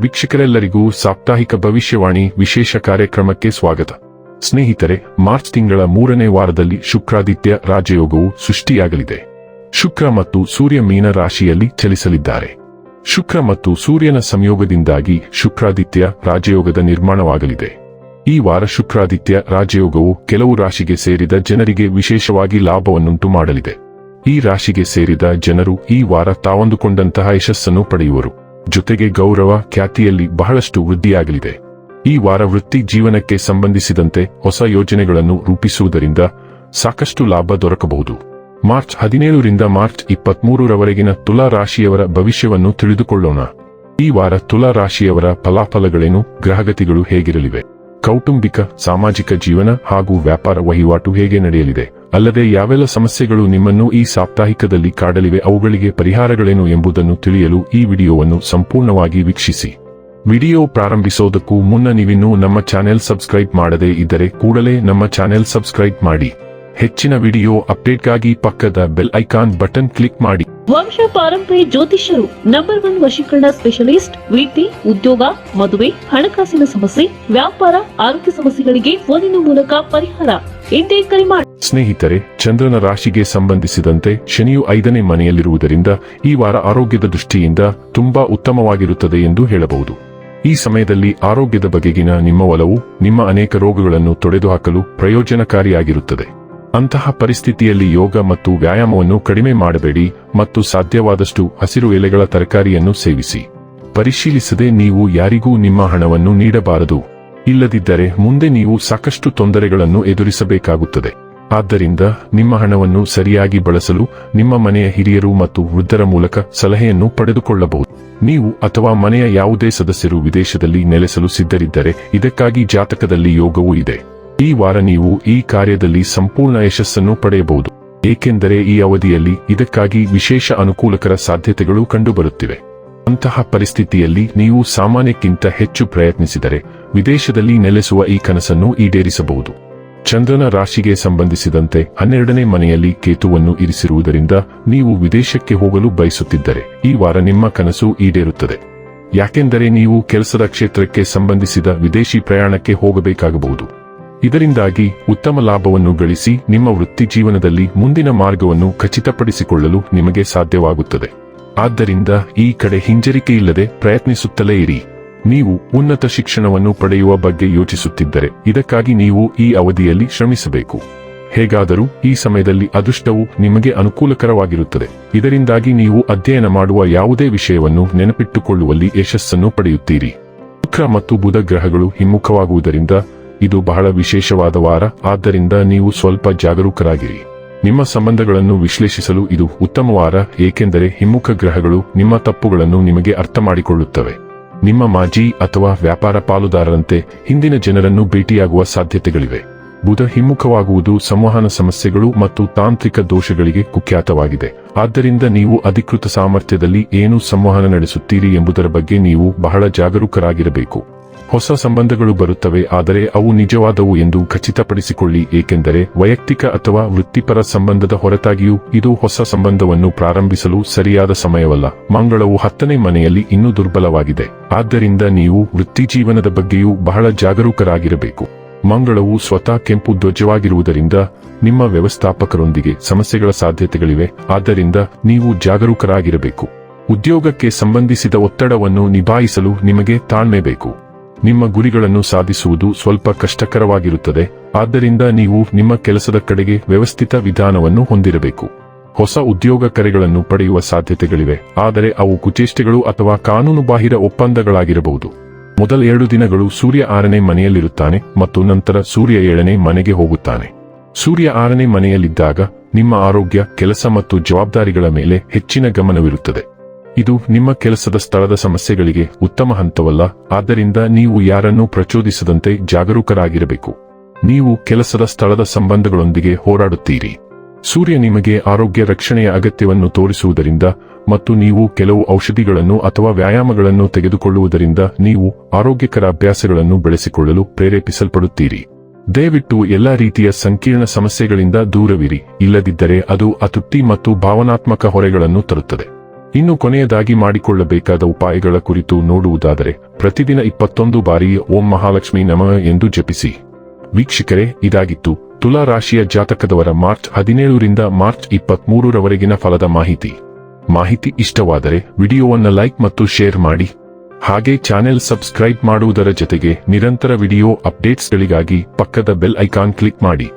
ವೀಕ್ಷಕರೆಲ್ಲರಿಗೂ ಸಾಪ್ತಾಹಿಕ ಭವಿಷ್ಯವಾಣಿ ವಿಶೇಷ ಕಾರ್ಯಕ್ರಮಕ್ಕೆ ಸ್ವಾಗತ. ಸ್ನೇಹಿತರೆ, ಮಾರ್ಚ್ ತಿಂಗಳ ಮೂರನೇ ವಾರದಲ್ಲಿ ಶುಕ್ರಾದಿತ್ಯ ರಾಜಯೋಗವು ಸೃಷ್ಟಿಯಾಗಲಿದೆ. ಶುಕ್ರ ಮತ್ತು ಸೂರ್ಯ ಮೀನ ರಾಶಿಯಲ್ಲಿ ಚಲಿಸಲಿದ್ದಾರೆ. ಶುಕ್ರ ಮತ್ತು ಸೂರ್ಯನ ಸಂಯೋಗದಿಂದಾಗಿ ಶುಕ್ರಾದಿತ್ಯ ರಾಜಯೋಗದ ನಿರ್ಮಾಣವಾಗಲಿದೆ. ಈ ವಾರ ಶುಕ್ರಾದಿತ್ಯ ರಾಜಯೋಗವು ಕೆಲವು ರಾಶಿಗೆ ಸೇರಿದ ಜನರಿಗೆ ವಿಶೇಷವಾಗಿ ಲಾಭವನ್ನುಂಟು ಮಾಡಲಿದೆ. ಈ ರಾಶಿಗೆ ಸೇರಿದ ಜನರು ಈ ವಾರ ತಾವಂದುಕೊಂಡಂತಹ ಯಶಸ್ಸನ್ನು ಪಡೆಯುವರು. ಜೊತೆಗೆ ಗೌರವ ಖ್ಯಾತಿಯಲ್ಲಿ ಬಹಳಷ್ಟು ವೃದ್ಧಿಯಾಗಲಿದೆ. ಈ ವಾರ ವೃತ್ತಿ ಜೀವನಕ್ಕೆ ಸಂಬಂಧಿಸಿದಂತೆ ಹೊಸ ಯೋಜನೆಗಳನ್ನು ರೂಪಿಸುವುದರಿಂದ ಸಾಕಷ್ಟು ಲಾಭ ದೊರಕಬಹುದು. ಮಾರ್ಚ್ ಹದಿನೇಳರಿಂದ ಮಾರ್ಚ್ ಇಪ್ಪತ್ಮೂರರವರೆಗಿನ ತುಲಾ ರಾಶಿಯವರ ಭವಿಷ್ಯವನ್ನು ತಿಳಿದುಕೊಳ್ಳೋಣ. ಈ ವಾರ ತುಲಾ ರಾಶಿಯವರ ಫಲಾಫಲಗಳೇನು, ಗ್ರಹಗತಿಗಳು ಹೇಗಿರಲಿವೆ? ಕೌಟುಂಬಿಕ, ಸಾಮಾಜಿಕ ಜೀವನ ಹಾಗೂ ವ್ಯಾಪಾರ ವಹಿವಾಟು ಹೇಗೆ ನಡೆಯಲಿದೆ? ಅಲ್ಲದೆ ಯಾವೆಲ್ಲ ಸಮಸ್ಯೆಗಳು ನಿಮ್ಮನ್ನು ಈ ಸಾಪ್ತಾಹಿಕದಲ್ಲಿ ಕಾಡಲಿವೆ ಅವುಗಳಿಗೆ ಪರಿಹಾರಗಳೇನು ಎಂಬುದನ್ನು ತಿಳಿಯಲು ಈ ವಿಡಿಯೋವನ್ನು ಸಂಪೂರ್ಣವಾಗಿ ವೀಕ್ಷಿಸಿ. ವಿಡಿಯೋ ಪ್ರಾರಂಭಿಸೋದಕ್ಕೂ ಮುನ್ನ ನೀವಿನ್ನೂ ನಮ್ಮ ಚಾನೆಲ್ ಸಬ್ಸ್ಕ್ರೈಬ್ ಮಾಡದೇ ಇದ್ದರೆ ಕೂಡಲೇ ನಮ್ಮ ಚಾನೆಲ್ ಸಬ್ಸ್ಕ್ರೈಬ್ ಮಾಡಿ. ಹೆಚ್ಚಿನ ವಿಡಿಯೋ ಅಪ್ಡೇಟ್ಗಾಗಿ ಪಕ್ಕದ ಬೆಲ್ ಐಕಾನ್ ಬಟನ್ ಕ್ಲಿಕ್ ಮಾಡಿ. ವಂಶ ಪಾರಂಪರ್ಯ ಜ್ಯೋತಿಷ್ಯರು ನಂಬರ್ ಒನ್ ವಶೀಕರಣ ಸ್ಪೆಷಲಿಸ್ಟ್ ವೃತ್ತಿ ಉದ್ಯೋಗ ಮದುವೆ ಹಣಕಾಸಿನ ಸಮಸ್ಯೆ ವ್ಯಾಪಾರ ಆರೋಗ್ಯ ಸಮಸ್ಯೆಗಳಿಗೆ ಫೋನಿನ ಮೂಲಕ ಪರಿಹಾರ. ಇಂದೇ ಕರೆ ಮಾಡಿ ಸ್ನೇಹಿತರೆ ಚಂದ್ರನ ರಾಶಿಗೆ ಸಂಬಂಧಿಸಿದಂತೆ ಶನಿಯು ಐದನೇ ಮನೆಯಲ್ಲಿರುವುದರಿಂದ ಈ ವಾರ ಆರೋಗ್ಯದ ದೃಷ್ಟಿಯಿಂದ ತುಂಬಾ ಉತ್ತಮವಾಗಿರುತ್ತದೆ ಎಂದು ಹೇಳಬಹುದು. ಈ ಸಮಯದಲ್ಲಿ ಆರೋಗ್ಯದ ಬಗೆಗಿನ ನಿಮ್ಮ ಒಲವು ನಿಮ್ಮ ಅನೇಕ ರೋಗಗಳನ್ನು ತೊಡೆದುಹಾಕಲು ಪ್ರಯೋಜನಕಾರಿಯಾಗಿರುತ್ತದೆ. ಅಂತಹ ಪರಿಸ್ಥಿತಿಯಲ್ಲಿ ಯೋಗ ಮತ್ತು ವ್ಯಾಯಾಮವನ್ನು ಕಡಿಮೆ ಮಾಡಬೇಡಿ ಮತ್ತು ಸಾಧ್ಯವಾದಷ್ಟು ಹಸಿರು ಎಲೆಗಳ ತರಕಾರಿಯನ್ನು ಸೇವಿಸಿ. ಪರಿಶೀಲಿಸದೆ ನೀವು ಯಾರಿಗೂ ನಿಮ್ಮ ಹಣವನ್ನು ನೀಡಬಾರದು. ಇಲ್ಲದಿದ್ದರೆ ಮುಂದೆ ನೀವು ಸಾಕಷ್ಟು ತೊಂದರೆಗಳನ್ನು ಎದುರಿಸಬೇಕಾಗುತ್ತದೆ. ಆದ್ದರಿಂದ ನಿಮ್ಮ ಹಣವನ್ನು ಸರಿಯಾಗಿ ಬಳಸಲು ನಿಮ್ಮ ಮನೆಯ ಹಿರಿಯರು ಮತ್ತು ವೃದ್ಧರ ಮೂಲಕ ಸಲಹೆಯನ್ನು ಪಡೆದುಕೊಳ್ಳಬಹುದು. ನೀವು ಅಥವಾ ಮನೆಯ ಯಾವುದೇ ಸದಸ್ಯರು ವಿದೇಶದಲ್ಲಿ ನೆಲೆಸಲು ಸಿದ್ಧರಿದ್ದರೆ ಇದಕ್ಕಾಗಿ ಜಾತಕದಲ್ಲಿ ಯೋಗವೂ ಇದೆ. ಈ ವಾರ ನೀವು ಈ ಕಾರ್ಯದಲ್ಲಿ ಸಂಪೂರ್ಣ ಯಶಸ್ಸನ್ನು ಪಡೆಯಬಹುದು, ಏಕೆಂದರೆ ಈ ಅವಧಿಯಲ್ಲಿ ಇದಕ್ಕಾಗಿ ವಿಶೇಷ ಅನುಕೂಲಕರ ಸಾಧ್ಯತೆಗಳು ಕಂಡುಬರುತ್ತಿವೆ. ಅಂತಹ ಪರಿಸ್ಥಿತಿಯಲ್ಲಿ ನೀವು ಸಾಮಾನ್ಯಕ್ಕಿಂತ ಹೆಚ್ಚು ಪ್ರಯತ್ನಿಸಿದರೆ ವಿದೇಶದಲ್ಲಿ ನೆಲೆಸುವ ಈ ಕನಸನ್ನು ಈಡೇರಿಸಬಹುದು. ಚಂದ್ರನ ರಾಶಿಗೆ ಸಂಬಂಧಿಸಿದಂತೆ ಹನ್ನೆರಡನೇ ಮನೆಯಲ್ಲಿ ಕೇತುವನ್ನು ಇರಿಸಿರುವುದರಿಂದ ನೀವು ವಿದೇಶಕ್ಕೆ ಹೋಗಲು ಬಯಸುತ್ತಿದ್ದರೆ ಈ ವಾರ ನಿಮ್ಮ ಕನಸು ಈಡೇರುತ್ತದೆ. ಯಾಕೆಂದರೆ ನೀವು ಕೆಲಸದ ಕ್ಷೇತ್ರಕ್ಕೆ ಸಂಬಂಧಿಸಿದ ವಿದೇಶಿ ಪ್ರಯಾಣಕ್ಕೆ ಹೋಗಬೇಕಾಗಬಹುದು. ಇದರಿಂದಾಗಿ ಉತ್ತಮ ಲಾಭವನ್ನು ಗಳಿಸಿ ನಿಮ್ಮ ವೃತ್ತಿ ಜೀವನದಲ್ಲಿ ಮುಂದಿನ ಮಾರ್ಗವನ್ನು ಖಚಿತಪಡಿಸಿಕೊಳ್ಳಲು ನಿಮಗೆ ಸಾಧ್ಯವಾಗುತ್ತದೆ. ಆದ್ದರಿಂದ ಈ ಕಡೆ ಹಿಂಜರಿಕೆಯಿಲ್ಲದೆ ಪ್ರಯತ್ನಿಸುತ್ತಲೇ ಇರಿ. ನೀವು ಉನ್ನತ ಶಿಕ್ಷಣವನ್ನು ಪಡೆಯುವ ಬಗ್ಗೆ ಯೋಚಿಸುತ್ತಿದ್ದರೆ ಇದಕ್ಕಾಗಿ ನೀವು ಈ ಅವಧಿಯಲ್ಲಿ ಶ್ರಮಿಸಬೇಕು. ಹೇಗಾದರೂ ಈ ಸಮಯದಲ್ಲಿ ಅದೃಷ್ಟವು ನಿಮಗೆ ಅನುಕೂಲಕರವಾಗಿರುತ್ತದೆ. ಇದರಿಂದಾಗಿ ನೀವು ಅಧ್ಯಯನ ಮಾಡುವ ಯಾವುದೇ ವಿಷಯವನ್ನು ನೆನಪಿಟ್ಟುಕೊಳ್ಳುವಲ್ಲಿ ಯಶಸ್ಸನ್ನು ಪಡೆಯುತ್ತೀರಿ. ಶುಕ್ರ ಮತ್ತು ಬುಧ ಗ್ರಹಗಳು ಹಿಮ್ಮುಖವಾಗುವುದರಿಂದ ಇದು ಬಹಳ ವಿಶೇಷವಾದ ವಾರ, ಆದ್ದರಿಂದ ನೀವು ಸ್ವಲ್ಪ ಜಾಗರೂಕರಾಗಿರಿ. ನಿಮ್ಮ ಸಂಬಂಧಗಳನ್ನು ವಿಶ್ಲೇಷಿಸಲು ಇದು ಉತ್ತಮ ವಾರ, ಏಕೆಂದರೆ ಹಿಮ್ಮುಖ ಗ್ರಹಗಳು ನಿಮ್ಮ ತಪ್ಪುಗಳನ್ನು ನಿಮಗೆ ಅರ್ಥ ಮಾಡಿಕೊಳ್ಳುತ್ತವೆ ನಿಮ್ಮ ಮಾಜಿ ಅಥವಾ ವ್ಯಾಪಾರ ಪಾಲುದಾರರಂತೆ ಹಿಂದಿನ ಜನರನ್ನು ಭೇಟಿಯಾಗುವ ಸಾಧ್ಯತೆಗಳಿವೆ. ಬುಧ ಹಿಮ್ಮುಖವಾಗುವುದು ಸಂವಹನ ಸಮಸ್ಯೆಗಳು ಮತ್ತು ತಾಂತ್ರಿಕ ದೋಷಗಳಿಗೆ ಕುಖ್ಯಾತವಾಗಿದೆ. ಆದ್ದರಿಂದ ನೀವು ಅಧಿಕೃತ ಸಾಮರ್ಥ್ಯದಲ್ಲಿ ಏನು ಸಂವಹನ ನಡೆಸುತ್ತೀರಿ ಎಂಬುದರ ಬಗ್ಗೆ ನೀವು ಬಹಳ ಜಾಗರೂಕರಾಗಿರಬೇಕು. ಹೊಸ ಸಂಬಂಧಗಳು ಬರುತ್ತವೆ, ಆದರೆ ಅವು ನಿಜವಾದವು ಎಂದು ಖಚಿತಪಡಿಸಿಕೊಳ್ಳಿ, ಏಕೆಂದರೆ ವೈಯಕ್ತಿಕ ಅಥವಾ ವೃತ್ತಿಪರ ಸಂಬಂಧದ ಹೊರತಾಗಿಯೂ ಇದು ಹೊಸ ಸಂಬಂಧವನ್ನು ಪ್ರಾರಂಭಿಸಲು ಸರಿಯಾದ ಸಮಯವಲ್ಲ. ಮಂಗಳವು ಹತ್ತನೇ ಮನೆಯಲ್ಲಿ ಇನ್ನೂ ದುರ್ಬಲವಾಗಿದೆ. ಆದ್ದರಿಂದ ನೀವು ವೃತ್ತಿಜೀವನದ ಬಗ್ಗೆಯೂ ಬಹಳ ಜಾಗರೂಕರಾಗಿರಬೇಕು. ಮಂಗಳವು ಸ್ವತಃ ಕೆಂಪು ಧ್ವಜವಾಗಿರುವುದರಿಂದ ನಿಮ್ಮ ವ್ಯವಸ್ಥಾಪಕರೊಂದಿಗೆ ಸಮಸ್ಯೆಗಳ ಸಾಧ್ಯತೆಗಳಿವೆ, ಆದ್ದರಿಂದ ನೀವು ಜಾಗರೂಕರಾಗಿರಬೇಕು. ಉದ್ಯೋಗಕ್ಕೆ ಸಂಬಂಧಿಸಿದ ಒತ್ತಡವನ್ನು ನಿಭಾಯಿಸಲು ನಿಮಗೆ ತಾಳ್ಮೆ ಬೇಕು. ನಿಮ್ಮ ಗುರಿಗಳನ್ನು ಸಾಧಿಸುವುದು ಸ್ವಲ್ಪ ಕಷ್ಟಕರವಾಗಿರುತ್ತದೆ. ಆದ್ದರಿಂದ ನೀವು ನಿಮ್ಮ ಕೆಲಸದ ಕಡೆಗೆ ವ್ಯವಸ್ಥಿತ ವಿಧಾನವನ್ನು ಹೊಂದಿರಬೇಕು. ಹೊಸ ಉದ್ಯೋಗ ಕರೆಗಳನ್ನು ಪಡೆಯುವ ಸಾಧ್ಯತೆಗಳಿವೆ. ಆದರೆ ಅವು ಕುಚೇಷ್ಟೆಗಳು ಅಥವಾ ಕಾನೂನುಬಾಹಿರ ಒಪ್ಪಂದಗಳಾಗಿರಬಹುದು. ಮೊದಲ ಎರಡು ದಿನಗಳು ಸೂರ್ಯ ಆರನೇ ಮನೆಯಲ್ಲಿರುತ್ತಾನೆ ಮತ್ತು ನಂತರ ಸೂರ್ಯ ಏಳನೇ ಮನೆಗೆ ಹೋಗುತ್ತಾನೆ. ಸೂರ್ಯ ಆರನೇ ಮನೆಯಲ್ಲಿದ್ದಾಗ ನಿಮ್ಮ ಆರೋಗ್ಯ, ಕೆಲಸ ಮತ್ತು ಜವಾಬ್ದಾರಿಗಳ ಮೇಲೆ ಹೆಚ್ಚಿನ ಗಮನವಿರುತ್ತದೆ. ಇದು ನಿಮ್ಮ ಕೆಲಸದ ಸ್ಥಳದ ಸಮಸ್ಯೆಗಳಿಗೆ ಉತ್ತಮ ಹಂತವಲ್ಲ, ಆದ್ದರಿಂದ ನೀವು ಯಾರನ್ನೂ ಪ್ರಚೋದಿಸದಂತೆ ಜಾಗರೂಕರಾಗಿರಬೇಕು. ನೀವು ಕೆಲಸದ ಸ್ಥಳದ ಸಂಬಂಧಗಳೊಂದಿಗೆ ಹೋರಾಡುತ್ತೀರಿ. ಸೂರ್ಯ ನಿಮಗೆ ಆರೋಗ್ಯ ರಕ್ಷಣೆಯ ಅಗತ್ಯವನ್ನು ತೋರಿಸುವುದರಿಂದ ಮತ್ತು ನೀವು ಕೆಲವು ಔಷಧಿಗಳನ್ನು ಅಥವಾ ವ್ಯಾಯಾಮಗಳನ್ನು ತೆಗೆದುಕೊಳ್ಳುವುದರಿಂದ ನೀವು ಆರೋಗ್ಯಕರ ಅಭ್ಯಾಸಗಳನ್ನು ಬೆಳೆಸಿಕೊಳ್ಳಲು ಪ್ರೇರೇಪಿಸಲ್ಪಡುತ್ತೀರಿ. ದಯವಿಟ್ಟು ಎಲ್ಲಾ ರೀತಿಯ ಸಂಕೀರ್ಣ ಸಮಸ್ಯೆಗಳಿಂದ ದೂರವಿರಿ, ಇಲ್ಲದಿದ್ದರೆ ಅದು ಅತೃಪ್ತಿ ಮತ್ತು ಭಾವನಾತ್ಮಕ ಹೊರೆಗಳನ್ನು ತರುತ್ತದೆ. ಇನ್ನು ಕೊನೆಯದಾಗಿ ಮಾಡಿಕೊಳ್ಳಬೇಕಾದ ಉಪಾಯಗಳ ಕುರಿತು ನೋಡುವುದಾದರೆ, ಪ್ರತಿದಿನ ಇಪ್ಪತ್ತೊಂದು ಬಾರಿ ಓಂ ಮಹಾಲಕ್ಷ್ಮಿ ನಮಃ ಎಂದು ಜಪಿಸಿ. ವೀಕ್ಷಕರೇ, ಇದಾಗಿತ್ತು ತುಲಾ ರಾಶಿಯ ಜಾತಕದವರ ಮಾರ್ಚ್ ಹದಿನೇಳರಿಂದ ಮಾರ್ಚ್ ಇಪ್ಪತ್ಮೂರರವರೆಗಿನ ಫಲದ ಮಾಹಿತಿ. ಮಾಹಿತಿ ಇಷ್ಟವಾದರೆ ವಿಡಿಯೋವನ್ನು ಲೈಕ್ ಮತ್ತು ಶೇರ್ ಮಾಡಿ. ಹಾಗೆ ಚಾನೆಲ್ ಸಬ್ಸ್ಕ್ರೈಬ್ ಮಾಡುವುದರ ಜೊತೆಗೆ ನಿರಂತರ ವಿಡಿಯೋ ಅಪ್ಡೇಟ್ಸ್ಗಳಿಗಾಗಿ ಪಕ್ಕದ ಬೆಲ್ ಐಕಾನ್ ಕ್ಲಿಕ್ ಮಾಡಿ.